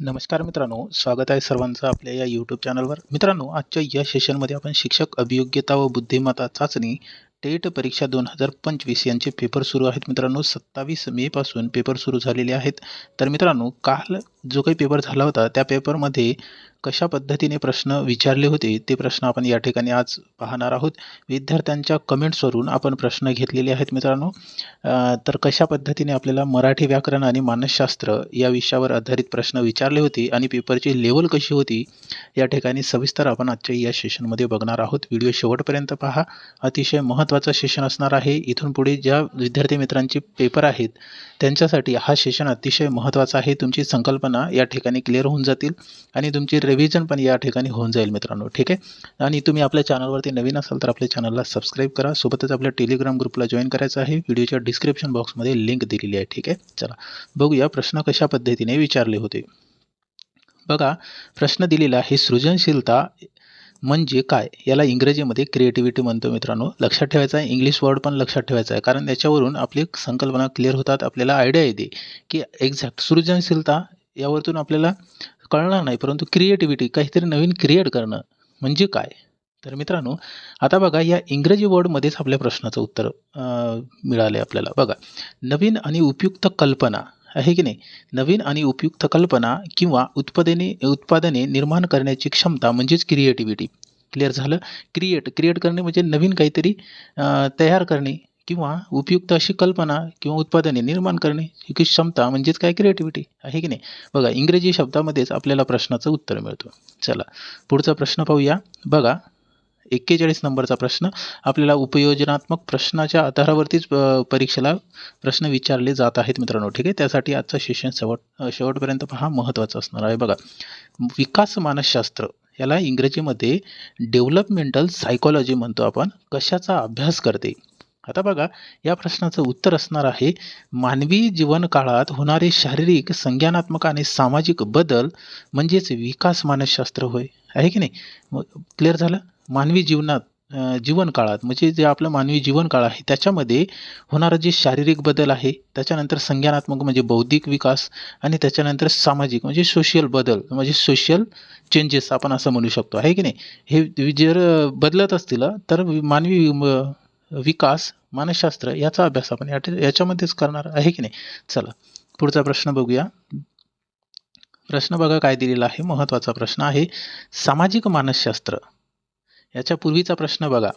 नमस्कार मित्रांनो स्वागत आहे सर्वांचं आपल्या या यूट्यूब चॅनलवर मित्रांनो आजच्या या सेशनमध्ये आपण शिक्षक अभियोग्यता व बुद्धिमत्ता चाचणी टेट परीक्षा दोन हजार पंचवीस यांचे पेपर सुरू आहेत. मित्रांनो सत्तावीस मेपासून पेपर सुरू झालेले आहेत. तर मित्रांनो काल जो काही पेपर झाला होता त्या पेपरमध्ये कशा पद्धतीने प्रश्न विचारले होते ते प्रश्न आपण या ठिकाणी आज पाहणार आहोत. विद्यार्थ्यांच्या कमेंट्सवरून आपण प्रश्न घेतलेले आहेत मित्रांनो. तर कशा पद्धतीने आपल्याला मराठी व्याकरण आणि मानसशास्त्र या विषयावर आधारित प्रश्न विचारले होते आणि पेपरची लेवल कशी होती या ठिकाणी सविस्तर आपण आजच्या या सेशनमध्ये बघणार आहोत. व्हिडिओ शेवटपर्यंत पहा. अतिशय महत्त्वाचं सेशन असणार आहे. इथून पुढे ज्या विद्यार्थी मित्रांचे पेपर आहेत त्यांच्यासाठी हा सेशन अतिशय महत्त्वाचा आहे. तुमची संकल्पना या ठिकाणी क्लिअर होऊन जातील आणि तुमची रिव्हिजन पण या ठिकाणी होऊन जाईल मित्रांनो ठीक आहे? आणि तुम्ही आपल्या चॅनलवरती नवीन असाल तर आपल्या चॅनलला सबस्क्राईब करा. सोबतच आपल्या टेलिग्राम ग्रुपला जॉईन करायचं आहे. व्हिडिओच्या डिस्क्रिप्शन बॉक्समध्ये लिंक दिलेली आहे ठीक आहे? चला बघूया प्रश्न कशा पद्धतीने विचारले होते. बघा प्रश्न दिलेला आहे सृजनशीलता म्हणजे काय? याला इंग्रजीमध्ये क्रिएटिव्हिटी म्हणतो मित्रांनो. लक्षात ठेवायचं आहे इंग्लिश वर्ड पण लक्षात ठेवायचा आहे. कारण याच्यावरून आपली संकल्पना क्लिअर होतात आपल्याला आयडिया येते की एक्झॅक्ट सृजनशीलता यावरतून आपल्याला कळणार नाही परंतु क्रिएटिव्हिटी काहीतरी नवीन क्रिएट करणं म्हणजे काय? तर मित्रांनो आता बघा या इंग्रजी वर्डमध्येच आपल्या प्रश्नाचं उत्तर मिळालं आहे आपल्याला. बघा नवीन आणि उपयुक्त कल्पना आहे की नाही? नवीन आणि उपयुक्त कल्पना किंवा उत्पादने उत्पादने निर्माण करण्याची क्षमता म्हणजेच क्रिएटिव्हिटी क्लिअर झालं? क्रिएट क्रिएट करणे म्हणजे नवीन काहीतरी तयार करणे. किंवा उपयुक्त अशी कल्पना किंवा उत्पादने निर्माण करणे ही क्षमता म्हणजेच काय? क्रिएटिव्हिटी आहे की नाही? बघा इंग्रजी शब्दामध्येच आपल्याला प्रश्नाचं उत्तर मिळतो. चला पुढचा प्रश्न पाहूया. बघा एक्केचाळीस नंबरचा प्रश्न. आपल्याला उपयोजनात्मक प्रश्नाच्या आधारावरतीच परीक्षेला प्रश्न विचारले जात आहेत मित्रांनो. ठीक आहे? त्यासाठी आजचं शिक्षण शेवट शेवटपर्यंत पहा. महत्त्वाचं असणार आहे. बघा विकास मानसशास्त्र याला इंग्रजीमध्ये डेव्हलपमेंटल सायकॉलॉजी म्हणतो आपण. कशाचा अभ्यास करते? आता बघा या प्रश्नाचं उत्तर असणार आहे मानवी जीवनकाळात होणारे शारीरिक संज्ञानात्मक आणि सामाजिक बदल म्हणजेच विकास मानसशास्त्र होय. आहे की नाही? क्लिअर झालं? मानवी जीवनात जीवन जीवनकाळात म्हणजे जे आपलं मानवी जीवनकाळ आहे त्याच्यामध्ये होणारं जे शारीरिक बदल आहे त्याच्यानंतर संज्ञानात्मक म्हणजे बौद्धिक विकास आणि त्याच्यानंतर सामाजिक म्हणजे सोशल बदल म्हणजे सोशल चेंजेस आपण असं म्हणू शकतो. आहे की नाही? हे जर बदलत असतील तर मानवी म, विकास मानसशास्त्र याचा अभ्यास आपण या याच्यामध्येच करणार आहे की नाही? चला पुढचा प्रश्न बघूया. प्रश्न बघा काय दिलेला आहे. महत्त्वाचा प्रश्न आहे सामाजिक मानसशास्त्र. याच्या पूर्वीचा प्रश्न बघा.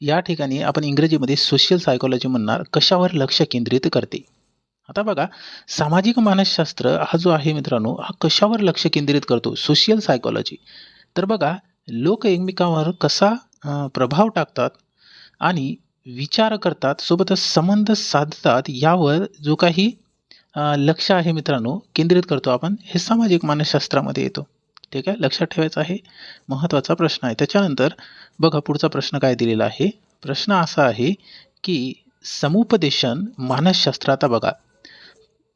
या ठिकाणी आपण इंग्रजीमध्ये सोशल सायकोलॉजी म्हणणार कशावर लक्ष केंद्रित करते? आता बघा सामाजिक मानसशास्त्र हा जो आहे मित्रांनो हा कशावर लक्ष केंद्रित करतो? सोशल सायकोलॉजी तर बघा लोक एकमेकांवर कसा प्रभाव टाकतात आणि विचार करतात सोबतच संबंध साधतात यावर जो काही लक्ष आहे मित्रांनो केंद्रित करतो आपण हे सामाजिक मानसशास्त्रामध्ये येतो. ठीक आहे? लक्षात ठेवायचं आहे. महत्त्वाचा प्रश्न आहे. त्याच्यानंतर बघा पुढचा प्रश्न काय दिलेला आहे. प्रश्न असा आहे की समुपदेशन मानसशास्त्र आता बघा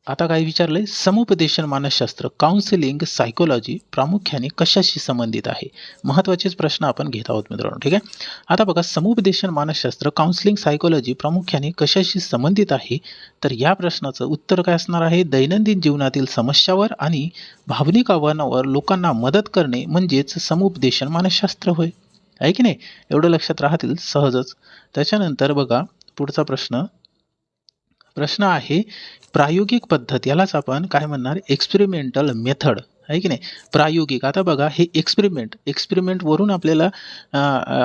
आता काय विचारलंय? समुपदेशन मानसशास्त्र काउन्सिलिंग सायकोलॉजी प्रामुख्याने कशाशी संबंधित आहे? महत्त्वाचेच प्रश्न आपण घेत आहोत मित्रांनो ठीक आहे? आता बघा समुपदेशन मानसशास्त्र काउन्सिलिंग सायकोलॉजी प्रामुख्याने कशाशी संबंधित आहे? तर या प्रश्नाचं उत्तर काय असणार आहे? दैनंदिन जीवनातील समस्यावर आणि भावनिक आव्हानावर लोकांना मदत करणे म्हणजेच समुपदेशन मानसशास्त्र होय. आहे की नाही? एवढं लक्षात राहतील सहजच. त्याच्यानंतर बघा पुढचा प्रश्न प्रश्न आहे प्रायोगिक पद्धत यालाच आपण काय म्हणणार? एक्सपेरिमेंटल मेथड आहे की नाही? प्रायोगिक. आता बघा हे एक्सपेरिमेंट एक्सपेरिमेंटवरून आपल्याला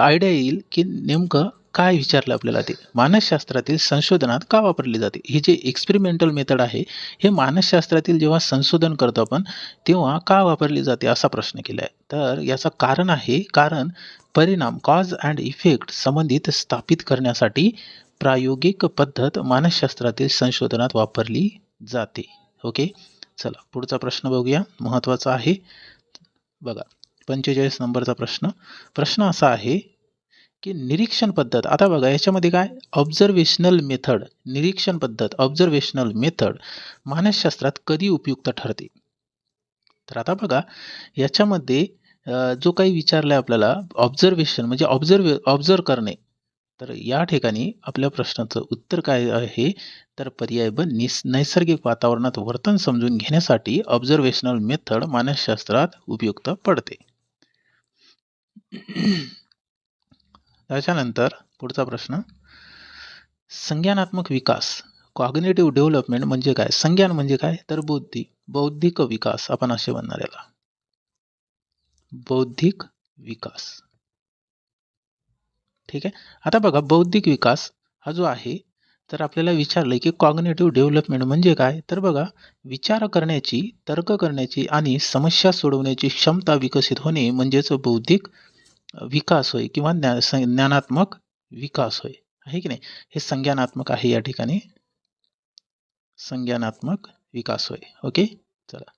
आयडिया येईल की नेमकं काय विचारलं आपल्याला ते? मानसशास्त्रातील संशोधनात का वापरली जाते? ही जे एक्सपेरिमेंटल मेथड आहे हे मानसशास्त्रातील जेव्हा संशोधन करतो आपण तेव्हा का वापरली जाते असा प्रश्न केला आहे. तर याचं कारण आहे कारण परिणाम कॉज अँड इफेक्ट संबंधित स्थापित करण्यासाठी प्रायोगिक पद्धत मानसशास्त्रातील संशोधनात वापरली जाते. ओके? चला पुढचा प्रश्न बघूया. महत्त्वाचा आहे. बघा पंचेचाळीस नंबरचा प्रश्न. प्रश्न असा आहे की निरीक्षण पद्धत आता बघा याच्यामध्ये काय? ऑब्झर्वेशनल मेथड निरीक्षण पद्धत ऑब्झर्वेशनल मेथड मानसशास्त्रात कधी उपयुक्त ठरते? तर आता बघा याच्यामध्ये जो काही विचारलं आहे आपल्याला ऑब्झर्वेशन म्हणजे ऑब्झर्व ऑब्झर्व करणे तर या ठिकाणी आपल्या प्रश्नाचं उत्तर काय आहे? तर पर्याय ब निस नैसर्गिक वातावरणात वर्तन समजून घेण्यासाठी ऑब्झर्वेशनल मेथड मानसशास्त्रात उपयुक्त पडते. त्याच्यानंतर पुढचा प्रश्न संज्ञानात्मक विकास कॉग्नेटिव्ह डेव्हलपमेंट म्हणजे काय? संज्ञान म्हणजे काय? तर बुद्धी बौद्धिक विकास आपण असे म्हणणार याला. बौद्धिक विकास. ठीक आहे? आता बघा बौद्धिक विकास हा जो आहे तर आपल्याला विचारलंय की कॉग्नेटिव्ह डेव्हलपमेंट म्हणजे काय? तर बघा विचार करण्याची तर्क करण्याची आणि समस्या सोडवण्याची क्षमता विकसित होणे म्हणजेच बौद्धिक विकास होय किंवा ज्ञा ज्ञानात्मक विकास होय. आहे की नाही? हे संज्ञानात्मक आहे या ठिकाणी. संज्ञानात्मक विकास होय. ओके? चला.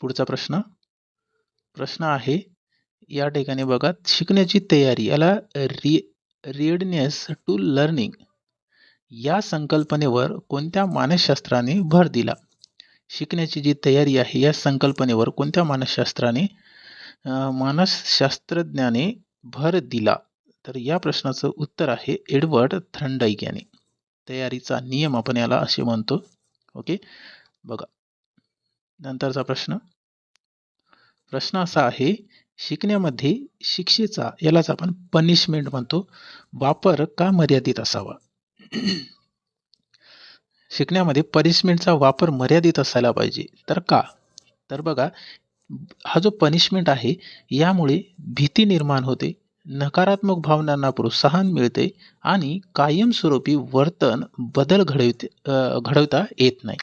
पुढचा प्रश्न. प्रश्न आहे या ठिकाणी बघा शिकण्याची तयारी याला रि रेडनेस टू लर्निंग या संकल्पनेवर कोणत्या मानसशास्त्राने भर दिला? शिकण्याची जी तयारी आहे या संकल्पनेवर कोणत्या मानसशास्त्राने मानसशास्त्रज्ञाने भर दिला? तर या प्रश्नाचं उत्तर आहे एडवर्ड थंडाईक याने. तयारीचा नियम आपण याला असे म्हणतो. ओके? बघा. नंतरचा प्रश्न. प्रश्न असा आहे शिकण्यामध्ये शिक्षेचा यालाच आपण पनिशमेंट म्हणतो. वापर का मर्यादित असावा? शिकण्यामध्ये पनिशमेंटचा वापर मर्यादित असायला पाहिजे. तर का? तर बघा हा जो पनिशमेंट आहे यामुळे भीती निर्माण होते नकारात्मक भावनांना प्रोत्साहन मिळते आणि कायमस्वरूपी वर्तन बदल घडवते घडवता येत नाही.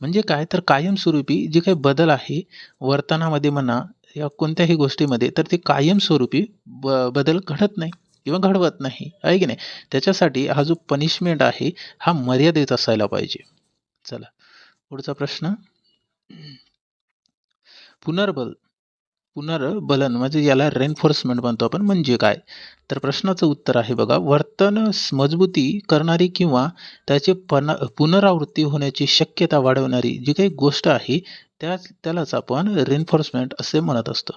म्हणजे काय? तर कायमस्वरूपी जे काही बदल आहे वर्तनामध्ये म्हणा या कोणत्याही गोष्टीमध्ये तर ते कायमस्वरूपी ब बदल घडत नाही किंवा घडवत नाही. आहे की नाही? त्याच्यासाठी हा जो पनिशमेंट आहे हा मर्यादित असायला पाहिजे. चला. पुढचा प्रश्न. पुनर्बल. पुनर्बलन म्हणजे याला रेनफोर्समेंट म्हणतो आपण. म्हणजे काय? तर प्रश्नाचं उत्तर आहे बघा. वर्तन मजबूती करणारी किंवा त्याचे पन पुनरावृत्ती होण्याची शक्यता वाढवणारी जी काही गोष्ट आहे त्या त्यालाच आपण रेनफोर्समेंट असे म्हणत असतो.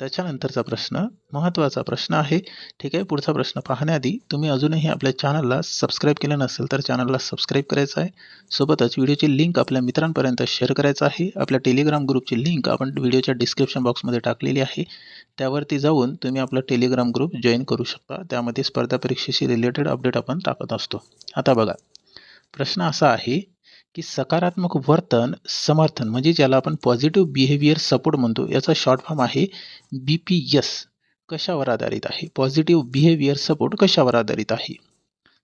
त्याच्यानंतरचा प्रश्न महत्त्वाचा प्रश्न आहे. ठीक आहे पुढचा प्रश्न पाहण्याआधी तुम्ही अजूनही आपल्या चॅनलला सबस्क्राईब केलं नसेल तर चॅनलला सबस्क्राईब करायचं आहे. सोबतच व्हिडिओची लिंक आपल्या मित्रांपर्यंत शेअर करायचं आहे. आपल्या टेलिग्राम ग्रुपची लिंक आपण व्हिडिओच्या डिस्क्रिप्शन बॉक्समध्ये टाकलेली आहे. त्यावरती जाऊन तुम्ही आपला टेलिग्राम ग्रुप जॉईन करू शकता. त्यामध्ये स्पर्धा परीक्षेशी रिलेटेड अपडेट आपण टाकत असतो. आता बघा प्रश्न असा आहे की सकारात्मक वर्तन समर्थन म्हणजे ज्याला आपण पॉझिटिव्ह बिहेवियर सपोर्ट म्हणतो याचा शॉर्ट फॉर्म आहे बी पी एस कशावर आधारित आहे? पॉझिटिव्ह बिहेवियर सपोर्ट कशावर आधारित आहे?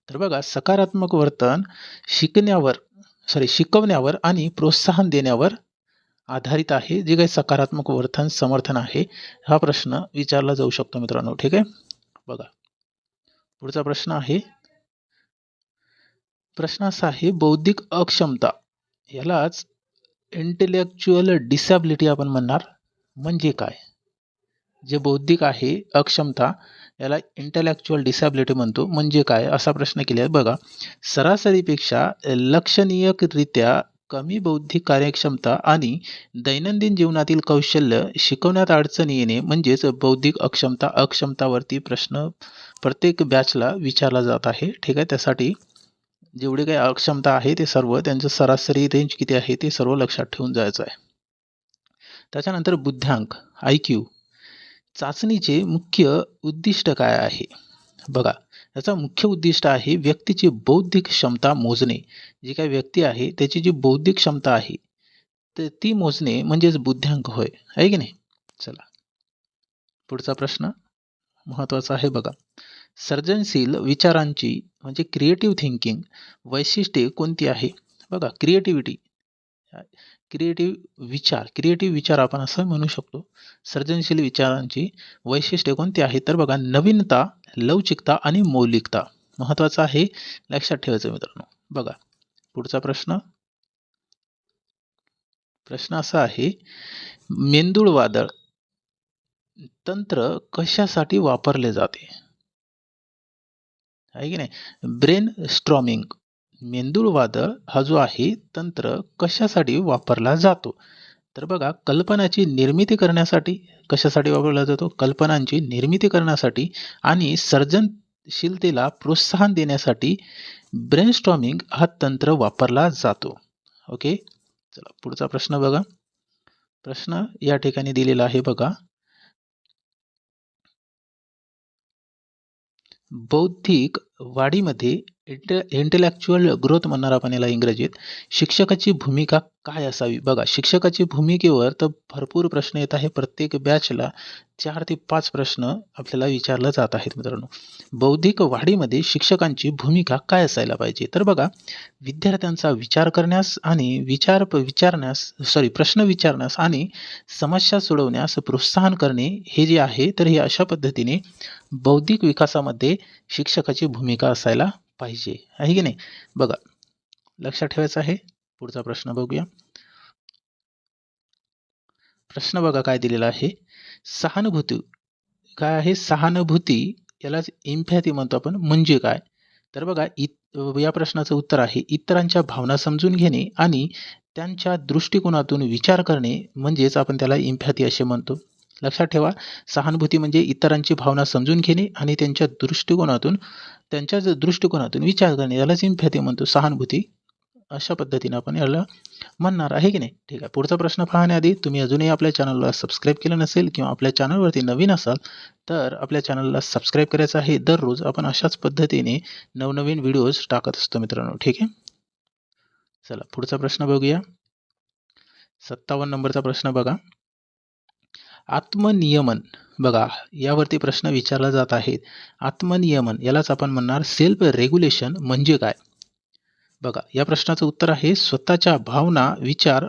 तर बघा सकारात्मक वर्तन शिकण्यावर सॉरी शिकवण्यावर आणि प्रोत्साहन देण्यावर आधारित आहे. जे काही सकारात्मक वर्तन समर्थन आहे हा प्रश्न विचारला जाऊ शकतो मित्रांनो ठीक आहे? बघा. पुढचा प्रश्न आहे प्रश्न असा आहे बौद्धिक अक्षमता यालाच इंटेलेक्च्युअल डिसॅबिलिटी आपण म्हणणार. म्हणजे काय? जे बौद्धिक आहे अक्षमता याला इंटेलेक्च्युअल डिसॅबिलिटी म्हणतो. म्हणजे काय? असा प्रश्न केला बघा सरासरीपेक्षा लक्षणीयरित्या कमी बौद्धिक कार्यक्षमता आणि दैनंदिन जीवनातील कौशल्य शिकवण्यात अडचणी येणे म्हणजेच बौद्धिक अक्षमता अक्षमतावरती प्रश्न प्रत्येक बॅचला विचारला जात आहे. ठीक आहे? त्यासाठी जेवढे काही अक्षमता आहे ते सर्व त्यांचं सरासरी रेंज किती आहे ते सर्व लक्षात ठेवून जायचं आहे. त्याच्यानंतर बुद्ध्यांक आय क्यू चाचणीचे मुख्य उद्दिष्ट काय आहे? बघा याचा मुख्य उद्दिष्ट आहे व्यक्तीची बौद्धिक क्षमता मोजणे. जी काही व्यक्ती आहे त्याची जी बौद्धिक क्षमता आहे तर ती मोजणे म्हणजेच बुद्ध्यांक होय आहे की नाही? चला. पुढचा प्रश्न महत्त्वाचा आहे बघा. सर्जनशील विचारांची म्हणजे क्रिएटिव्ह थिंकिंग वैशिष्ट्ये कोणती आहे? बघा क्रिएटिव्हिटी क्रिएटिव्ह विचार क्रिएटिव्ह विचार आपण असं म्हणू शकतो. सर्जनशील विचारांची वैशिष्ट्ये कोणती आहेत? तर बघा नवीनता लवचिकता आणि मौलिकता महत्त्वाचं आहे. लक्षात ठेवायचं मित्रांनो. बघा पुढचा प्रश्न. प्रश्न असा आहे मेंदूळ वादळ तंत्र कशासाठी वापरले जाते? आहे की नाही? ब्रेन स्ट्रॉमिंग मेंदूळ वादळ हा जो आहे तंत्र कशासाठी वापरला जातो? तर बघा कल्पनाची निर्मिती करण्यासाठी कशासाठी वापरला जातो? कल्पनांची निर्मिती करण्यासाठी आणि सर्जनशीलतेला प्रोत्साहन देण्यासाठी ब्रेनस्टॉर्मिंग हा तंत्र वापरला जातो. ओके चला पुढचा प्रश्न बघा. प्रश्न या ठिकाणी दिलेला आहे बघा. बौद्धिक वाढीमध्ये इंटेलेक्च्युअल ग्रोथ म्हणणार आपण याला इंग्रजीत. शिक्षकाची भूमिका काय असावी? बघा शिक्षकाची भूमिकेवर तर भरपूर प्रश्न येत आहे प्रत्येक बॅचला चार ते पाच प्रश्न आपल्याला विचारला जात आहेत मित्रांनो. बौद्धिक वाढीमध्ये शिक्षकांची भूमिका काय असायला पाहिजे? तर बघा विद्यार्थ्यांचा विचार करण्यास आणि विचार विचारण्यास सॉरी प्रश्न विचारण्यास आणि समस्या सोडवण्यास प्रोत्साहन करणे हे जे आहे तर हे अशा पद्धतीने बौद्धिक विकासामध्ये शिक्षकाची भूमिका असायला पाहिजे. आहे की नाही? बघा लक्षात ठेवायचं आहे. पुढचा प्रश्न बघूया. प्रश्न बघा काय दिलेला आहे. सहानुभूती. काय आहे? सहानुभूती यालाच इम्फॅथी म्हणतो आपण. म्हणजे काय? तर बघा इत या प्रश्नाचं उत्तर आहे. इतरांच्या भावना समजून घेणे आणि त्यांच्या दृष्टिकोनातून विचार करणे म्हणजेच आपण त्याला इम्फॅथी असे म्हणतो. लक्षात ठेवा सहानुभूती म्हणजे इतरांची भावना समजून घेणे आणि त्यांच्या दृष्टिकोनातून त्यांच्या दृष्टिकोनातून विचार करणे याला सिम्पॅथी म्हणतो सहानुभूती. अशा पद्धतीने आपण याला म्हणणार आहे की नाही? ठीक आहे पुढचा प्रश्न पाहण्याआधी तुम्ही अजूनही आपल्या चॅनलला सबस्क्राईब केलं नसेल किंवा आपल्या चॅनलवरती नवीन असाल तर आपल्या चॅनलला सबस्क्राईब करायचं आहे. दररोज आपण अशाच पद्धतीने नवनवीन व्हिडिओज टाकत असतो मित्रांनो ठीक आहे? चला पुढचा प्रश्न बघूया. सत्तावन्न नंबरचा प्रश्न बघा. आत्मनियमन. बघा यावरती प्रश्न विचारला जात आहेत. आत्मनियमन यालाच आपण म्हणणार सेल्फ रेग्युलेशन म्हणजे काय? बघा या प्रश्नाचं उत्तर आहे स्वतःच्या भावना विचार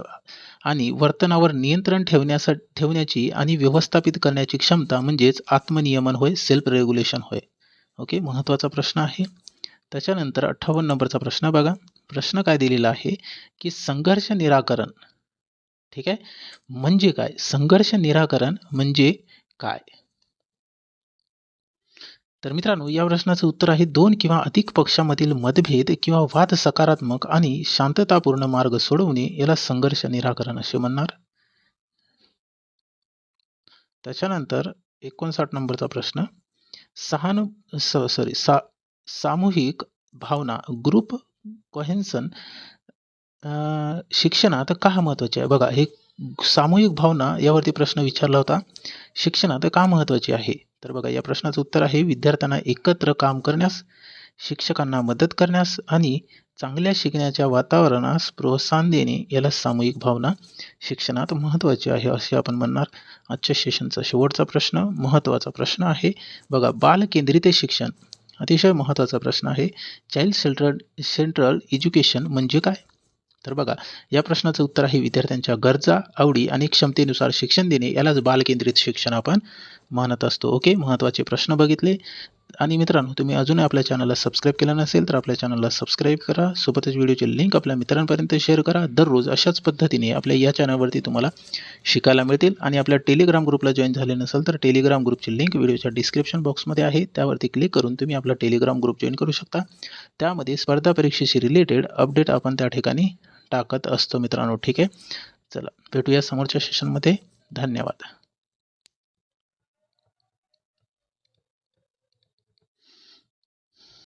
आणि वर्तनावर नियंत्रण ठेवण्यासाठी ठेवण्याची आणि व्यवस्थापित करण्याची क्षमता म्हणजेच आत्मनियमन होय सेल्फ रेग्युलेशन होय. ओके महत्त्वाचा प्रश्न आहे. त्याच्यानंतर अठ्ठावन्न नंबरचा प्रश्न बघा. प्रश्न काय दिलेला आहे? की संघर्ष निराकरण. ठीक आहे? म्हणजे काय? संघर्ष निराकरण म्हणजे काय? तर मित्रांनो या प्रश्नाचं उत्तर आहे दोन किंवा अधिक पक्षामधील मतभेद किंवा वाद सकारात्मक आणि शांततापूर्ण मार्ग सोडवणे याला संघर्ष निराकरण असे म्हणणार. त्याच्यानंतर एकोणसाठ नंबरचा प्रश्न. सहानु सॉरी सा सामूहिक भावना ग्रुप कोहेन्सन शिक्षणात का महत्त्वाचे आहे? बघा हे सामूहिक भावना यावरती प्रश्न विचारला होता. शिक्षणात का महत्त्वाचे आहे? तर बघा या प्रश्नाचं उत्तर आहे विद्यार्थ्यांना एकत्र काम करण्यास शिक्षकांना मदत करण्यास आणि चांगल्या शिकण्याच्या वातावरणास प्रोत्साहन देणे याला सामूहिक भावना शिक्षणात महत्त्वाची आहे असे आपण म्हणणार. आजच्या सेशनचा शेवटचा प्रश्न महत्त्वाचा प्रश्न आहे. बघा बालकेंद्रित शिक्षण अतिशय महत्त्वाचा प्रश्न आहे. चाइल्ड सेंट्रल सेंट्रल एज्युकेशन म्हणजे काय? तर बघा या प्रश्नाचं उत्तर आहे विद्यार्थ्यांच्या गरजा आवडी आणि क्षमतेनुसार शिक्षण देणे यालाच बालकेंद्रित शिक्षण आपण म्हणत असतो. ओके? महत्त्वाचे प्रश्न बघितले. आणि मित्रांनो तुम्ही अजूनही आपल्या चॅनलला सबस्क्राईब केलं नसेल तर आपल्या चॅनलला सबस्क्राईब करा. सोबतच व्हिडिओची लिंक आपल्या मित्रांपर्यंत शेअर करा. दररोज अशाच पद्धतीने आपल्या या चॅनलवरती तुम्हाला शिकायला मिळतील. आणि आपल्या टेलिग्राम ग्रुपला जॉईन झाले नसेल तर टेलिग्राम ग्रुपची लिंक व्हिडिओच्या डिस्क्रिप्शन बॉक्समध्ये आहे. त्यावरती क्लिक करून तुम्ही आपला टेलिग्राम ग्रुप जॉईन करू शकता. त्यामध्ये स्पर्धा परीक्षेशी रिलेटेड अपडेट आपण त्या ठिकाणी टाकत असतो मित्रांनो. ठीक आहे? चला भेटूया समोरच्या सेशनमध्ये धन्यवाद.